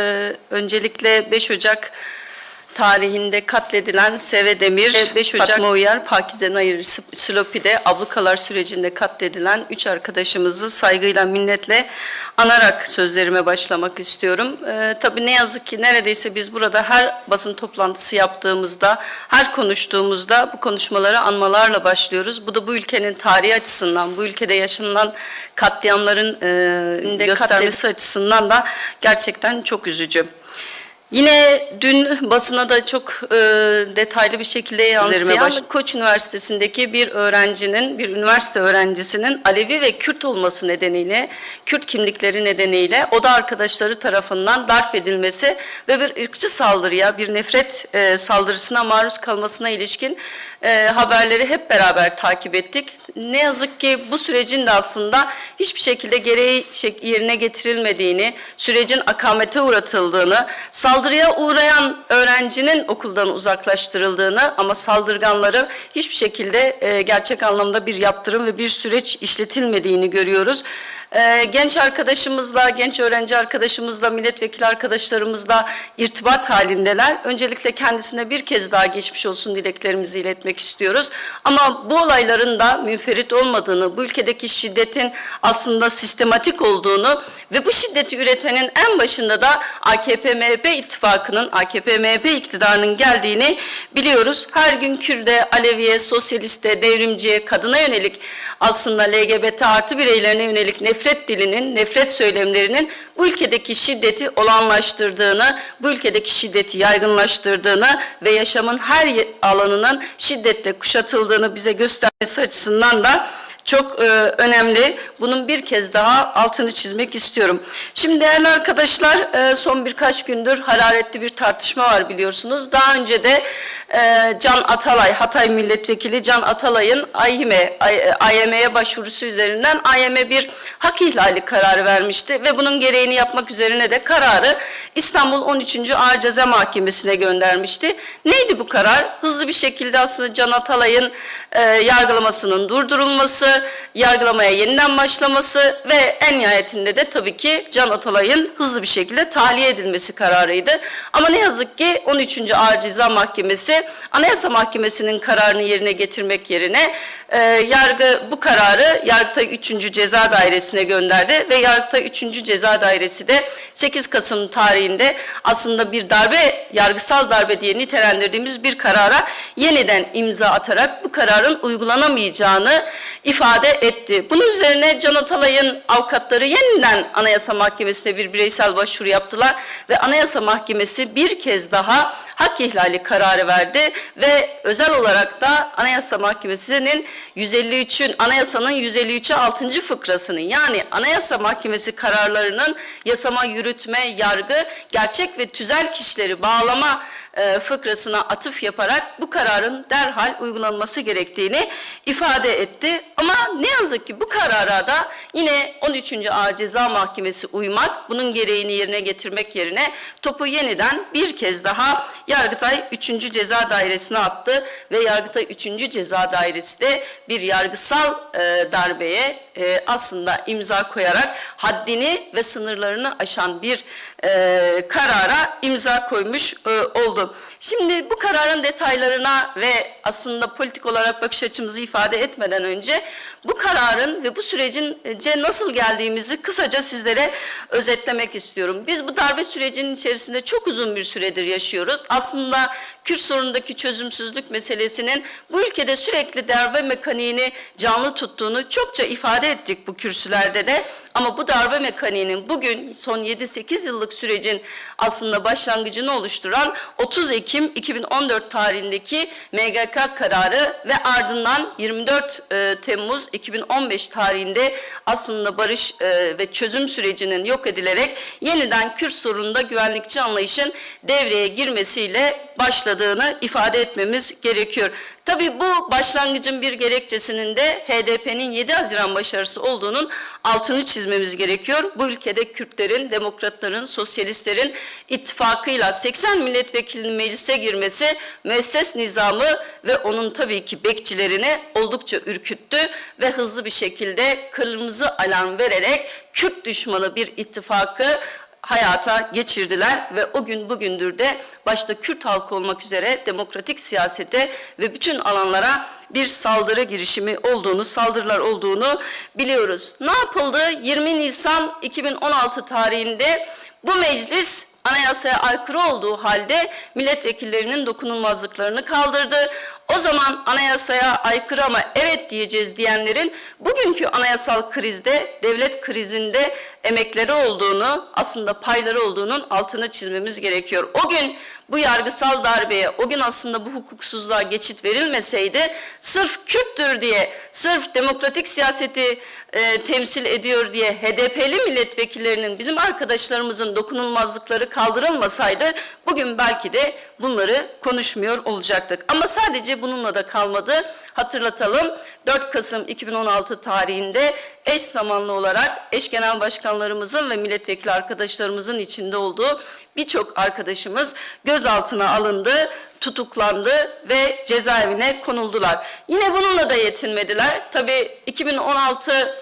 Ee, öncelikle 5 Ocak tarihinde katledilen Seve Demir, ve 5 Ocak Fatma Uyar, Pakize Nayır, Slopi'de ablukalar sürecinde katledilen üç arkadaşımızı saygıyla, minnetle anarak sözlerime başlamak istiyorum. Ee, tabii ne yazık ki neredeyse biz burada her basın toplantısı yaptığımızda, her konuştuğumuzda bu konuşmaları anmalarla başlıyoruz. Bu da bu ülkenin tarihi açısından, bu ülkede yaşanılan katliamların e, göstermesi açısından da gerçekten çok üzücü. Yine dün basına da çok e, detaylı bir şekilde yansıyan Koç Üniversitesi'ndeki bir öğrencinin, bir üniversite öğrencisinin Alevi ve Kürt olması nedeniyle, Kürt kimlikleri nedeniyle oda arkadaşları tarafından darp edilmesi ve bir ırkçı saldırıya, bir nefret e, saldırısına maruz kalmasına ilişkin e, haberleri hep beraber takip ettik. Ne yazık ki bu sürecin de aslında hiçbir şekilde gereği yerine getirilmediğini, sürecin akamete uğratıldığını, saldırıya uğrayan öğrencinin okuldan uzaklaştırıldığını ama saldırganları hiçbir şekilde e, gerçek anlamda bir yaptırım ve bir süreç işletilmediğini görüyoruz. Ee, genç arkadaşımızla, genç öğrenci arkadaşımızla, milletvekili arkadaşlarımızla irtibat halindeler. Öncelikle kendisine bir kez daha geçmiş olsun dileklerimizi iletmek istiyoruz. Ama bu olayların da münferit olmadığını, bu ülkedeki şiddetin aslında sistematik olduğunu ve bu şiddeti üretenin en başında da AKP-MHP ittifakının, AKP-MHP iktidarının geldiğini biliyoruz. Her gün Kürde, Aleviye, Sosyaliste, Devrimciye, kadına yönelik aslında LGBT artı bireylerine yönelik nefret dilinin, nefret söylemlerinin bu ülkedeki şiddeti olanlaştırdığını, bu ülkedeki şiddeti yaygınlaştırdığını ve yaşamın her alanının şiddetle kuşatıldığını bize göstermesi açısından da çok e, önemli. Bunun bir kez daha altını çizmek istiyorum. Şimdi değerli arkadaşlar e, son birkaç gündür hararetli bir tartışma var biliyorsunuz. Daha önce de e, Can Atalay, Hatay Milletvekili Can Atalay'ın AYM'e, başvurusu üzerinden AYM bir hak ihlali kararı vermişti ve bunun gereğini yapmak üzerine de kararı İstanbul 13. Ağır Ceza Mahkemesi'ne göndermişti. Neydi bu karar? Hızlı bir şekilde aslında Can Atalay'ın e, yargılamasının durdurulması, yargılamaya yeniden başlaması ve en nihayetinde de tabii ki Can Atalay'ın hızlı bir şekilde tahliye edilmesi kararıydı. Ama ne yazık ki 13. Ağır Ceza Mahkemesi Anayasa Mahkemesi'nin kararını yerine getirmek yerine e, yargı bu kararı Yargıtay 3. Ceza Dairesi'ne gönderdi ve Yargıtay 3. Ceza Dairesi de 8 Kasım tarihinde aslında bir darbe, yargısal darbe diye nitelendirdiğimiz bir karara yeniden imza atarak bu kararın uygulanamayacağını ifade etti. Bunun üzerine Can Atalay'ın avukatları yeniden Anayasa Mahkemesi'ne bir bireysel başvuru yaptılar ve Anayasa Mahkemesi bir kez daha hak ihlali kararı verdi ve özel olarak da Anayasa Mahkemesi'nin 153'ün anayasanın 153'ü 6. fıkrasının yani Anayasa Mahkemesi kararlarının yasama, yürütme, yargı, gerçek ve tüzel kişileri bağlama e, fıkrasına atıf yaparak bu kararın derhal uygulanması gerektiğini ifade etti. Ama ne yazık ki bu karara da yine 13. Ağır Ceza Mahkemesi uymak, bunun gereğini yerine getirmek yerine topu yeniden bir kez daha Yargıtay 3. Ceza Dairesi'ne attı ve Yargıtay 3. Ceza Dairesi de bir yargısal e, darbeye e, aslında imza koyarak haddini ve sınırlarını aşan bir e, karara imza koymuş e, oldu. Şimdi bu kararın detaylarına ve aslında politik olarak bakış açımızı ifade etmeden önce bu kararın ve bu sürecin e, nasıl geldiğimizi kısaca sizlere özetlemek istiyorum. Biz bu darbe sürecinin içerisinde çok uzun bir süredir yaşıyoruz. Aslında Kürt sorunundaki çözümsüzlük meselesinin bu ülkede sürekli darbe mekaniğini canlı tuttuğunu çokça ifade ettik bu kürsülerde de. Ama bu darbe mekaniğinin bugün son 7-8 yıllık sürecin aslında başlangıcını oluşturan 30 Ekim 2014 tarihindeki MGK kararı ve ardından 24 e, Temmuz 2015 tarihinde aslında barış e, ve çözüm sürecinin yok edilerek yeniden Kürt sorununda güvenlikçi anlayışın devreye girmesiyle başladığını ifade etmemiz gerekiyor. Tabii bu başlangıcın bir gerekçesinin de HDP'nin 7 Haziran başarısı olduğunun altını çizmemiz gerekiyor. Bu ülkede Kürtlerin, demokratların, sosyalistlerin ittifakıyla 80 milletvekilinin meclise girmesi müesses nizamı ve onun tabii ki bekçilerini oldukça ürküttü ve hızlı bir şekilde kırmızı alarm vererek Kürt düşmanı bir ittifakı hayata geçirdiler ve o gün bugündür de başta Kürt halkı olmak üzere demokratik siyasete ve bütün alanlara bir saldırı girişimi olduğunu, saldırılar olduğunu biliyoruz. Ne yapıldı? 20 Nisan 2016 tarihinde bu meclis anayasaya aykırı olduğu halde milletvekillerinin dokunulmazlıklarını kaldırdı. O zaman anayasaya aykırı ama evet diyeceğiz diyenlerin bugünkü anayasal krizde, devlet krizinde emekleri olduğunu, aslında payları olduğunun altını çizmemiz gerekiyor. O gün bu yargısal darbeye, o gün aslında bu hukuksuzluğa geçit verilmeseydi, sırf Kürttür diye, sırf demokratik siyaseti e, temsil ediyor diye HDP'li milletvekillerinin, bizim arkadaşlarımızın dokunulmazlıkları kaldırılmasaydı, bugün belki de bunları konuşmuyor olacaktık. Ama sadece bununla da kalmadı. Hatırlatalım 4 Kasım 2016 tarihinde eş zamanlı olarak eş genel başkanlarımızın ve milletvekili arkadaşlarımızın içinde olduğu birçok arkadaşımız gözaltına alındı, tutuklandı ve cezaevine konuldular. Yine bununla da yetinmediler. Tabii 2016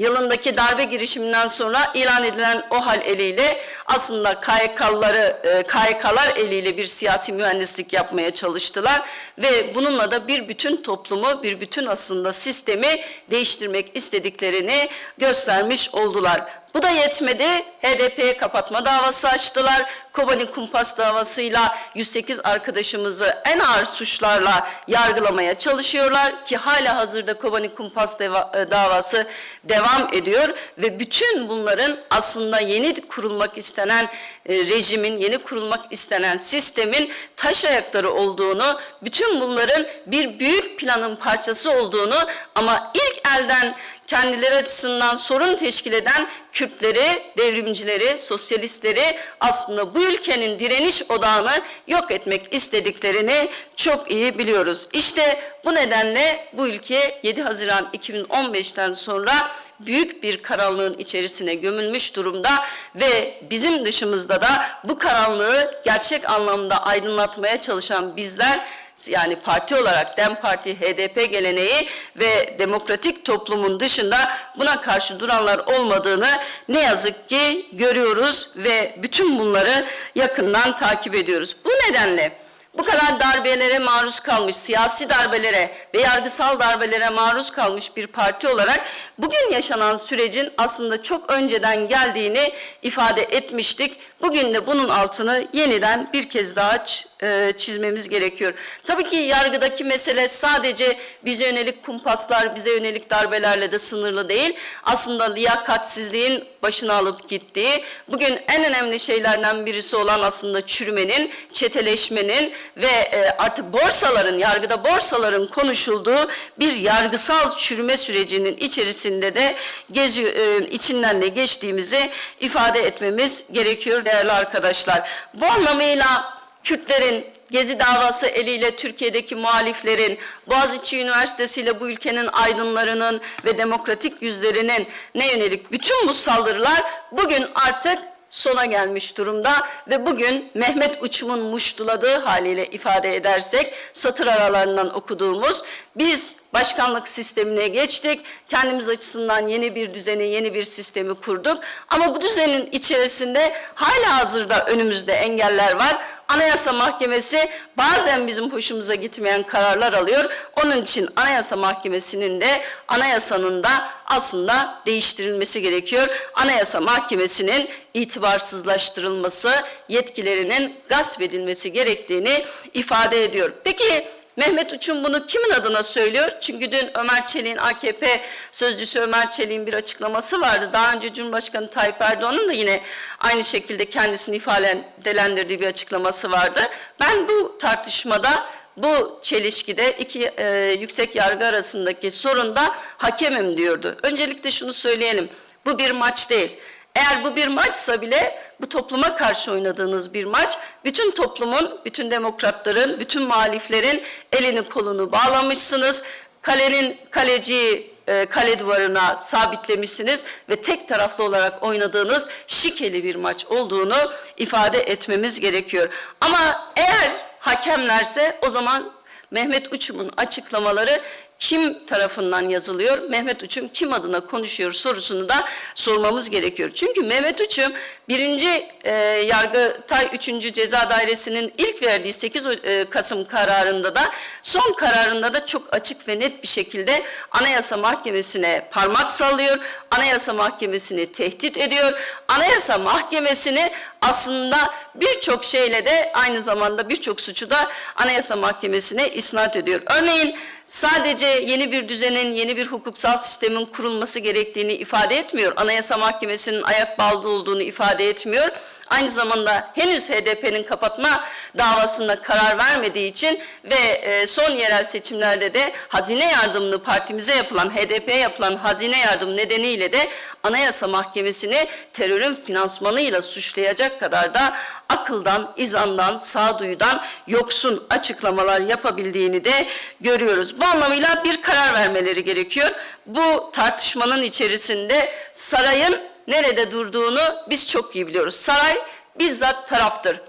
yılındaki darbe girişiminden sonra ilan edilen o hal eliyle aslında KYK'ları, e, KYK'lar eliyle bir siyasi mühendislik yapmaya çalıştılar ve bununla da bir bütün toplumu, bir bütün aslında sistemi değiştirmek istediklerini göstermiş oldular. Bu da yetmedi. HDP'ye kapatma davası açtılar. Kobani Kumpas davasıyla 108 arkadaşımızı en ağır suçlarla yargılamaya çalışıyorlar ki hala hazırda Kobani Kumpas e, davası devam ediyor ve bütün bunların aslında yeni kurulmak istenen e, rejimin, yeni kurulmak istenen sistemin taş ayakları olduğunu, bütün bunların bir büyük planın parçası olduğunu ama ilk elden kendileri açısından sorun teşkil eden Kürtleri, devrimcileri, sosyalistleri aslında bu ülkenin direniş odağını yok etmek istediklerini çok iyi biliyoruz. İşte bu nedenle bu ülke 7 Haziran 2015'ten sonra büyük bir karanlığın içerisine gömülmüş durumda ve bizim dışımızda da bu karanlığı gerçek anlamda aydınlatmaya çalışan bizler yani parti olarak DEM Parti, HDP geleneği ve demokratik toplumun dışında buna karşı duranlar olmadığını ne yazık ki görüyoruz ve bütün bunları yakından takip ediyoruz. Bu nedenle bu kadar darbelere maruz kalmış, siyasi darbelere ve yargısal darbelere maruz kalmış bir parti olarak bugün yaşanan sürecin aslında çok önceden geldiğini ifade etmiştik. Bugün de bunun altını yeniden bir kez daha ç- e, çizmemiz gerekiyor. Tabii ki yargıdaki mesele sadece bize yönelik kumpaslar, bize yönelik darbelerle de sınırlı değil. Aslında liyakatsizliğin başına alıp gittiği, bugün en önemli şeylerden birisi olan aslında çürümenin, çeteleşmenin ve e, artık borsaların, yargıda borsaların konuşulduğu bir yargısal çürüme sürecinin içerisinde de geziyor, e, içinden de geçtiğimizi ifade etmemiz gerekiyor değerli arkadaşlar. Bu anlamıyla Kürtlerin Gezi davası eliyle Türkiye'deki muhaliflerin, Boğaziçi Üniversitesi ile bu ülkenin aydınlarının ve demokratik yüzlerinin ne yönelik bütün bu saldırılar bugün artık sona gelmiş durumda ve bugün Mehmet Uçum'un muştuladığı haliyle ifade edersek satır aralarından okuduğumuz biz başkanlık sistemine geçtik. Kendimiz açısından yeni bir düzeni, yeni bir sistemi kurduk. Ama bu düzenin içerisinde hala hazırda önümüzde engeller var. Anayasa Mahkemesi bazen bizim hoşumuza gitmeyen kararlar alıyor. Onun için Anayasa Mahkemesi'nin de anayasanın da aslında değiştirilmesi gerekiyor. Anayasa Mahkemesi'nin itibarsızlaştırılması, yetkilerinin gasp edilmesi gerektiğini ifade ediyor. Peki Mehmet Uçum bunu kimin adına söylüyor? Çünkü dün Ömer Çelik'in AKP sözcüsü Ömer Çelik'in bir açıklaması vardı. Daha önce Cumhurbaşkanı Tayyip Erdoğan'ın da yine aynı şekilde kendisini ifadelendirdiği bir açıklaması vardı. Ben bu tartışmada bu çelişkide iki e, yüksek yargı arasındaki sorunda hakemim diyordu. Öncelikle şunu söyleyelim. Bu bir maç değil. Eğer bu bir maçsa bile bu topluma karşı oynadığınız bir maç, bütün toplumun, bütün demokratların, bütün muhaliflerin elini kolunu bağlamışsınız. Kalenin kaleciyi e, kale duvarına sabitlemişsiniz ve tek taraflı olarak oynadığınız şikeli bir maç olduğunu ifade etmemiz gerekiyor. Ama eğer hakemlerse o zaman Mehmet Uçum'un açıklamaları kim tarafından yazılıyor? Mehmet Uçum kim adına konuşuyor sorusunu da sormamız gerekiyor. Çünkü Mehmet Uçum birinci e, Yargıtay 3. Ceza Dairesi'nin ilk verdiği 8 O- e, Kasım kararında da son kararında da çok açık ve net bir şekilde Anayasa Mahkemesi'ne parmak sallıyor. Anayasa Mahkemesi'ni tehdit ediyor. Anayasa Mahkemesi'ni aslında birçok şeyle de aynı zamanda birçok suçu da Anayasa Mahkemesi'ne isnat ediyor. Örneğin sadece yeni bir düzenin, yeni bir hukuksal sistemin kurulması gerektiğini ifade etmiyor. Anayasa Mahkemesi'nin ayak bağlı olduğunu ifade etmiyor. Aynı zamanda henüz HDP'nin kapatma davasında karar vermediği için ve e, son yerel seçimlerde de hazine yardımını partimize yapılan, HDP'ye yapılan hazine yardım nedeniyle de Anayasa Mahkemesi'ni terörün finansmanıyla suçlayacak kadar da akıldan, izandan, sağduyudan yoksun açıklamalar yapabildiğini de görüyoruz. Bu anlamıyla bir karar vermeleri gerekiyor. Bu tartışmanın içerisinde sarayın nerede durduğunu biz çok iyi biliyoruz. Saray bizzat taraftır.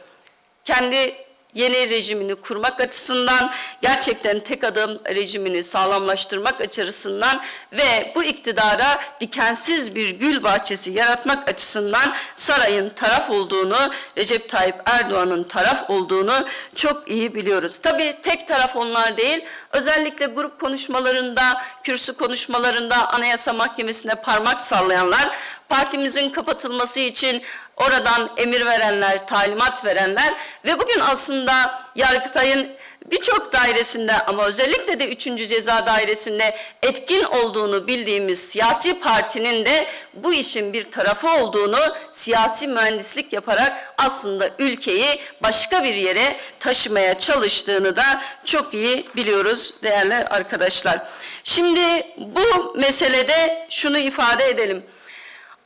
Kendi yeni rejimini kurmak açısından, gerçekten tek adım rejimini sağlamlaştırmak açısından ve bu iktidara dikensiz bir gül bahçesi yaratmak açısından sarayın taraf olduğunu, Recep Tayyip Erdoğan'ın taraf olduğunu çok iyi biliyoruz. Tabii tek taraf onlar değil, özellikle grup konuşmalarında, kürsü konuşmalarında Anayasa Mahkemesi'ne parmak sallayanlar, partimizin kapatılması için oradan emir verenler, talimat verenler ve bugün aslında Yargıtay'ın birçok dairesinde ama özellikle de 3. Ceza Dairesi'nde etkin olduğunu bildiğimiz siyasi partinin de bu işin bir tarafı olduğunu siyasi mühendislik yaparak aslında ülkeyi başka bir yere taşımaya çalıştığını da çok iyi biliyoruz değerli arkadaşlar. Şimdi bu meselede şunu ifade edelim.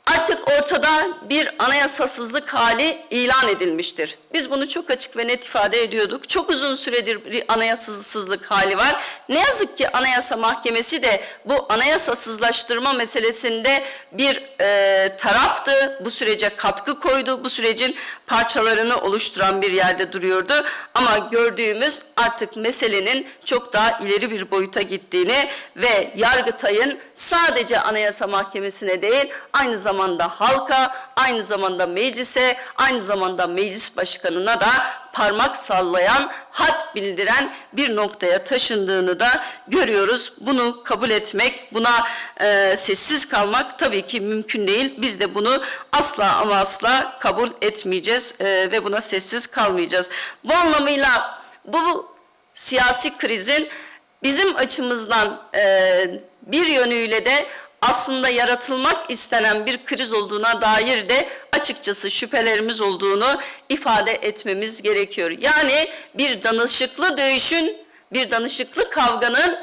Artık ortada bir anayasasızlık hali ilan edilmiştir. Biz bunu çok açık ve net ifade ediyorduk. Çok uzun süredir bir anayasasızlık hali var. Ne yazık ki Anayasa Mahkemesi de bu anayasasızlaştırma meselesinde bir e, taraftı. Bu sürece katkı koydu. Bu sürecin parçalarını oluşturan bir yerde duruyordu. Ama gördüğümüz artık meselenin çok daha ileri bir boyuta gittiğini ve Yargıtay'ın sadece Anayasa Mahkemesi'ne değil aynı zamanda halka, aynı zamanda meclise, aynı zamanda meclis başkanına da parmak sallayan, had bildiren bir noktaya taşındığını da görüyoruz. Bunu kabul etmek, buna e, sessiz kalmak tabii ki mümkün değil. Biz de bunu asla ama asla kabul etmeyeceğiz e, ve buna sessiz kalmayacağız. Bu anlamıyla bu siyasi krizin bizim açımızdan e, bir yönüyle de aslında yaratılmak istenen bir kriz olduğuna dair de açıkçası şüphelerimiz olduğunu ifade etmemiz gerekiyor. Yani bir danışıklı dövüşün, bir danışıklı kavganın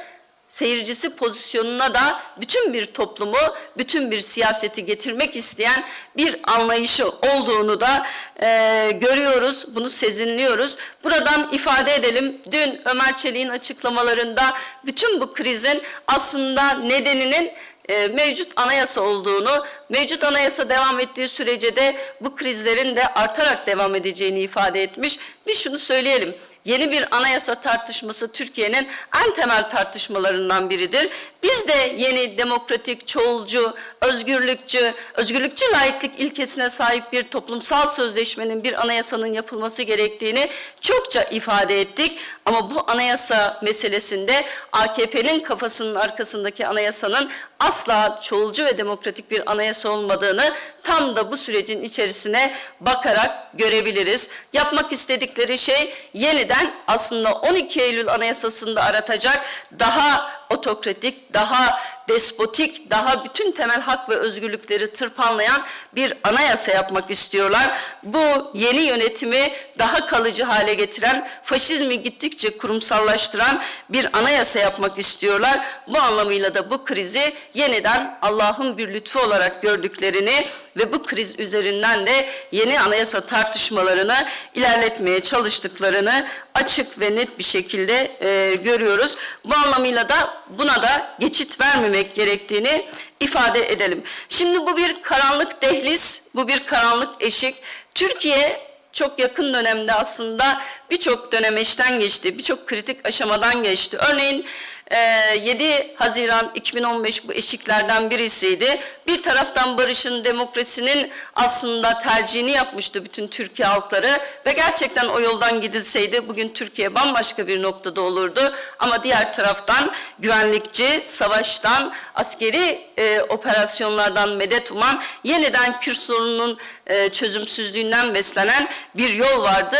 seyircisi pozisyonuna da bütün bir toplumu, bütün bir siyaseti getirmek isteyen bir anlayışı olduğunu da e, görüyoruz, bunu sezinliyoruz. Buradan ifade edelim, dün Ömer Çelik'in açıklamalarında bütün bu krizin aslında nedeninin e, mevcut anayasa olduğunu, mevcut anayasa devam ettiği sürece de bu krizlerin de artarak devam edeceğini ifade etmiş. Biz şunu söyleyelim, yeni bir anayasa tartışması Türkiye'nin en temel tartışmalarından biridir. Biz de yeni demokratik, çoğulcu, özgürlükçü, özgürlükçü laiklik ilkesine sahip bir toplumsal sözleşmenin, bir anayasanın yapılması gerektiğini çokça ifade ettik. Ama bu anayasa meselesinde AKP'nin kafasının arkasındaki anayasanın asla çoğulcu ve demokratik bir anayasa olmadığını tam da bu sürecin içerisine bakarak görebiliriz. Yapmak istedikleri şey yeniden aslında 12 Eylül Anayasası'nda aratacak daha otokratik, daha despotik, daha bütün temel hak ve özgürlükleri tırpanlayan bir anayasa yapmak istiyorlar. Bu yeni yönetimi daha kalıcı hale getiren, faşizmi gittikçe kurumsallaştıran bir anayasa yapmak istiyorlar. Bu anlamıyla da bu krizi yeniden Allah'ın bir lütfu olarak gördüklerini ve bu kriz üzerinden de yeni anayasa tartışmalarını ilerletmeye çalıştıklarını açık ve net bir şekilde e, görüyoruz. Bu anlamıyla da buna da geçit vermemek gerektiğini ifade edelim. Şimdi bu bir karanlık dehliz, bu bir karanlık eşik. Türkiye çok yakın dönemde aslında birçok dönemeçten geçti, birçok kritik aşamadan geçti. Örneğin Ee, 7 Haziran 2015 bu eşiklerden birisiydi. Bir taraftan barışın, demokrasinin aslında tercihini yapmıştı bütün Türkiye halkları ve gerçekten o yoldan gidilseydi bugün Türkiye bambaşka bir noktada olurdu. Ama diğer taraftan güvenlikçi, savaştan, askeri e, operasyonlardan medet uman, yeniden Kürt sorununun e, çözümsüzlüğünden beslenen bir yol vardı.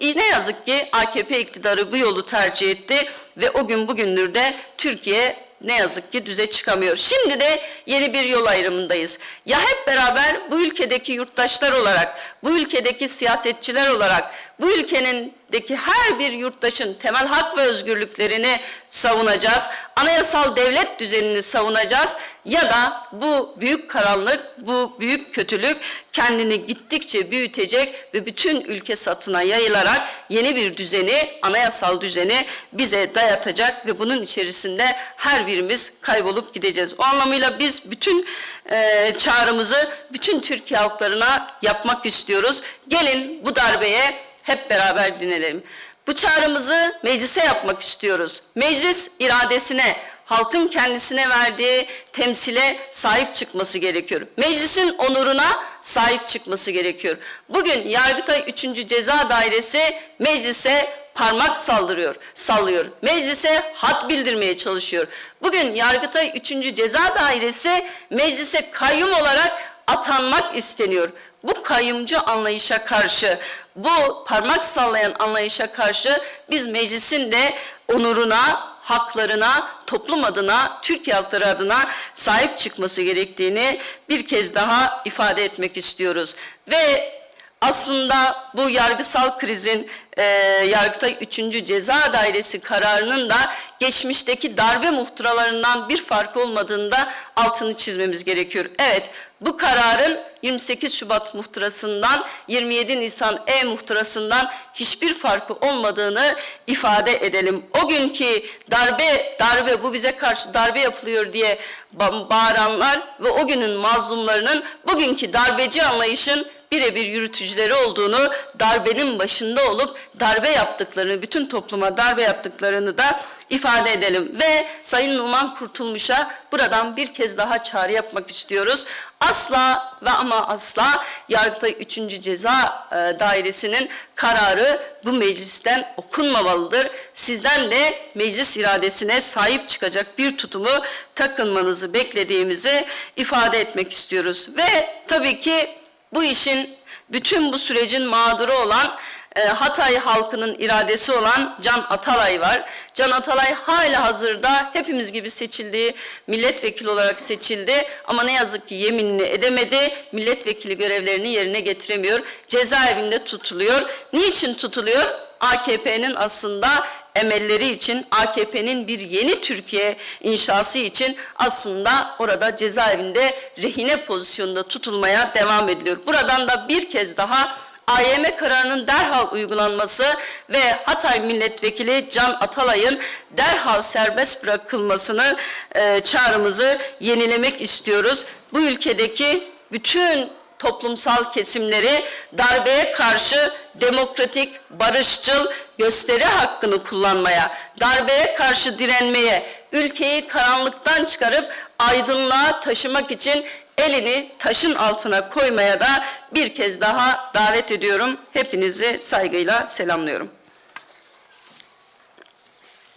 Ne yazık ki AKP iktidarı bu yolu tercih etti ve o gün bugündür de Türkiye ne yazık ki düze çıkamıyor. Şimdi de yeni bir yol ayrımındayız. Ya hep beraber bu ülkedeki yurttaşlar olarak, bu ülkedeki siyasetçiler olarak, bu ülkenindeki her bir yurttaşın temel hak ve özgürlüklerini savunacağız. Anayasal devlet düzenini savunacağız ya da bu büyük karanlık, bu büyük kötülük kendini gittikçe büyütecek ve bütün ülke satına yayılarak yeni bir düzeni, anayasal düzeni bize dayatacak ve bunun içerisinde her birimiz kaybolup gideceğiz. O anlamıyla biz bütün e, çağrımızı bütün Türkiye halklarına yapmak istiyoruz. Gelin bu darbeye hep beraber dinleyelim. Bu çağrımızı meclise yapmak istiyoruz. Meclis iradesine, halkın kendisine verdiği temsile sahip çıkması gerekiyor. Meclisin onuruna sahip çıkması gerekiyor. Bugün Yargıtay 3. Ceza Dairesi meclise parmak saldırıyor, sallıyor. Meclise hat bildirmeye çalışıyor. Bugün Yargıtay 3. Ceza Dairesi meclise kayyum olarak atanmak isteniyor. Bu kayyumcu anlayışa karşı, bu parmak sallayan anlayışa karşı biz meclisin de onuruna, haklarına, toplum adına, Türkiye halkları adına sahip çıkması gerektiğini bir kez daha ifade etmek istiyoruz. Ve aslında bu yargısal krizin e, Yargıtay 3. Ceza Dairesi kararının da geçmişteki darbe muhtıralarından bir farkı olmadığında altını çizmemiz gerekiyor. Evet bu kararın 28 Şubat muhtırasından 27 Nisan E muhtırasından hiçbir farkı olmadığını ifade edelim. O günkü darbe darbe bu bize karşı darbe yapılıyor diye ba- bağıranlar ve o günün mazlumlarının bugünkü darbeci anlayışın birebir yürütücüleri olduğunu, darbenin başında olup darbe yaptıklarını, bütün topluma darbe yaptıklarını da ifade edelim. Ve Sayın Numan Kurtulmuş'a buradan bir kez daha çağrı yapmak istiyoruz. Asla ve ama asla Yargıtay 3. Ceza e, Dairesi'nin kararı bu meclisten okunmamalıdır. Sizden de meclis iradesine sahip çıkacak bir tutumu takınmanızı beklediğimizi ifade etmek istiyoruz. Ve tabii ki bu işin bütün bu sürecin mağduru olan e, Hatay halkının iradesi olan Can Atalay var. Can Atalay hala hazırda hepimiz gibi seçildi, milletvekili olarak seçildi ama ne yazık ki yeminini edemedi, milletvekili görevlerini yerine getiremiyor, cezaevinde tutuluyor. Niçin tutuluyor? AKP'nin aslında emelleri için AKP'nin bir yeni Türkiye inşası için aslında orada cezaevinde rehine pozisyonunda tutulmaya devam ediliyor. Buradan da bir kez daha AYM kararının derhal uygulanması ve Hatay Milletvekili Can Atalay'ın derhal serbest bırakılmasını e, çağrımızı yenilemek istiyoruz. Bu ülkedeki bütün toplumsal kesimleri darbeye karşı demokratik, barışçıl gösteri hakkını kullanmaya, darbeye karşı direnmeye, ülkeyi karanlıktan çıkarıp aydınlığa taşımak için elini taşın altına koymaya da bir kez daha davet ediyorum. Hepinizi saygıyla selamlıyorum.